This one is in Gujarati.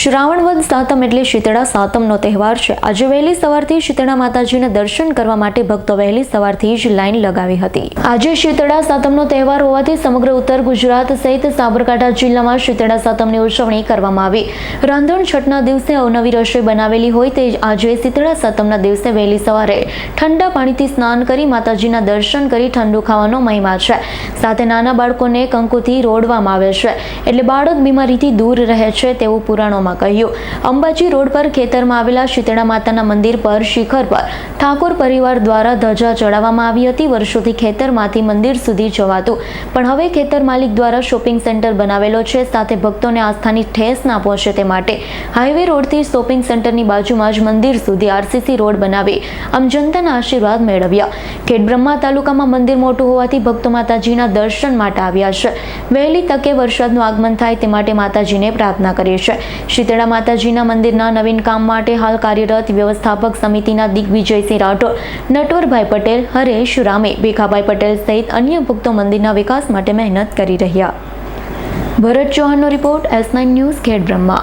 શ્રાવણ વદ સાતમ એટલે શીતળા સાતમનો તહેવાર છે. આજે વહેલી સવારથી શીતળા માતાજીના દર્શન કરવા માટે ભક્તો વહેલી સવારથી જ લાઈન લગાવી હતી. આજે શીતળા સાતમનો તહેવાર હોવાથી સમગ્ર ઉત્તર ગુજરાત સહિત સાબરકાંઠા જિલ્લામાં શીતળા સાતમની ઉજવણી કરવામાં આવી. રાંધણ છઠના દિવસે અવનવી રસોઈ બનાવેલી હોય તે આજે શીતળા સાતમના દિવસે વહેલી સવારે ઠંડા પાણીથી સ્નાન કરી માતાજીના દર્શન કરી ઠંડુ ખાવાનો મહિમા છે. સાથે નાના બાળકોને કંકુથી રોડવામાં આવે છે. એટલે બાળક બીમારીથી દૂર રહે છે તેવું પુરાણોમાં કહ્યું. અંબાજી રોડ પર ખેતરમાં આવેલા શીતળા માતાના મંદિર પર શિખર પર ઠાકોર પરિવાર દ્વારા ધજા ચડાવવામાં આવી હતી. વર્ષોથી ખેતરમાંથી મંદિર સુધી જવાતું. પણ હવે ખેતર માલિક દ્વારા શોપિંગ સેન્ટર બનાવેલો છે. સાથે ભક્તોને આસ્થાની ઠેસ ના પહોંચે તે માટે હાઈવે રોડથી શોપિંગ સેન્ટરની બાજુમાં જ મંદિર સુધી આરસીસી રોડ બનાવી આમ જનતાના આશીર્વાદ મેળવ્યા. ખેડબ્રહ્મા તાલુકામાં મંદિર મોટું હોવાથી ભક્તો માતાજીના દર્શન માટે આવ્યા છે. વહેલી તકે વરસાદનું આગમન થાય તે માટે માતાજીને પ્રાર્થના કરી છે શીતળા માતાજીના મંદિરના નવીન કામ માટે હાલ કાર્યરત વ્યવસ્થાપક સમિતિના દિગ્વિજયસિંહ રાઠોડ, નટવરભાઈ પટેલ, હરેશ રામે, ભેખાભાઈ પટેલ સહિત અન્ય ભક્તો મંદિરના વિકાસ માટે મહેનત કરી રહ્યા. Bharat ચૌહાણનો report S nine news Khedbrahma